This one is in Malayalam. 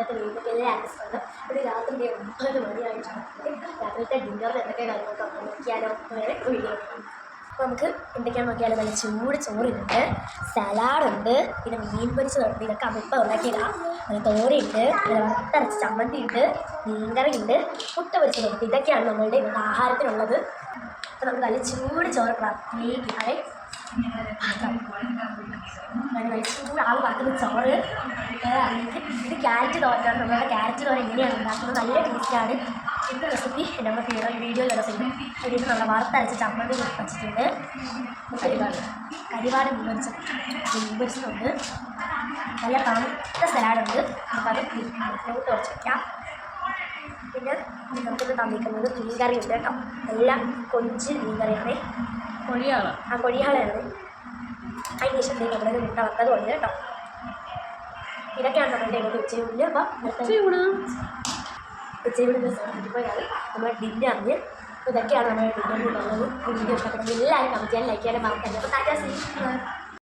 വീട്ടിലേക്ക് എല്ലാവർക്കും സ്വാഗതം ഒരു രാത്രി ഒമ്പത് മണിയായിട്ടാണ് രാത്രിത്തെ ഡിന്നർ എന്തൊക്കെ കാര്യങ്ങളൊക്കെ നോക്കിയാലോ? വേറെ വീഡിയോ അപ്പോൾ നമുക്ക് എന്തൊക്കെയാണെന്ന് നോക്കിയാലോ? നല്ല ചൂട് ചോറുണ്ട് സലാഡുണ്ട് പിന്നെ മീൻ പൊരിച്ചതുണ്ട് ഇതൊക്കെ അമ്മ ഉണ്ടാക്കിയതാണ് നല്ല തോരയുണ്ട് നല്ല വറുത്തരച്ച ചമ്മന്തി ഉണ്ട് മീൻകറി ഉണ്ട്. മുട്ട പൊരിച്ചതുണ്ട് ഇതൊക്കെയാണ് നമ്മളുടെ ആഹാരത്തിനുള്ളത്. അപ്പോൾ നമുക്ക് നല്ല ചൂട് ചോറ് പാത്രം നല്ല നല്ല ആൾ വറുക്കുന്ന ചോറ് ഇത് ക്യാരറ്റ് തോരനാണ്. നമ്മളുടെ ക്യാരറ്റ് തോര എങ്ങനെയാണ് ഉണ്ടാക്കുന്നത്? നല്ല ടേസ്റ്റാണ് ഇത് റെസിപ്പി നമുക്ക് ഈ വീഡിയോയിൽ റെസിപ്പി ഇതിൽ നമ്മൾ വറുത്തരച്ച് ചമ്മന്തി വെച്ചിട്ടുണ്ട്. കരിവാട് കരിവാട് മുമ്പരിച്ച് മുമ്പരിച്ചിട്ടുണ്ട് നല്ല തണുത്ത സലാഡുണ്ട് നമുക്കത് മുട്ട കുറച്ച് വയ്ക്കാം പിന്നെ നമുക്കിത് തന്നിരിക്കുന്നത് മീൻകറി ഉണ്ട് കേട്ടോ. എല്ലാം കൊഞ്ച് മീൻകറിയാണ്. കൊഴിയാള. ആ കൊടിയാളാണ് അതിന് ശേഷം നമ്മുടെ മുട്ട വറുത്തതും ഉണ്ട് കേട്ടോ. ഇതൊക്കെയാണ് നമ്മുടെ ഇന്നത്തെ ഉച്ചയൂണിന് അപ്പോൾ ഉച്ചയൂണ്? ഊണാ ഉച്ചയൂണിന് പോയാണ് നമ്മുടെ ഡിന്നറിന് ഇതൊക്കെയാണ് നമ്മുടെ ഡിന്നർ വീഡിയോ ഇഷ്ടപ്പെട്ടത് എല്ലാവരും കമന്റ് ചെയ്യാൻ ലൈക്ക് ചെയ്യാൻ മറക്കരുത്. അപ്പോൾ ടാറ്റാ സീ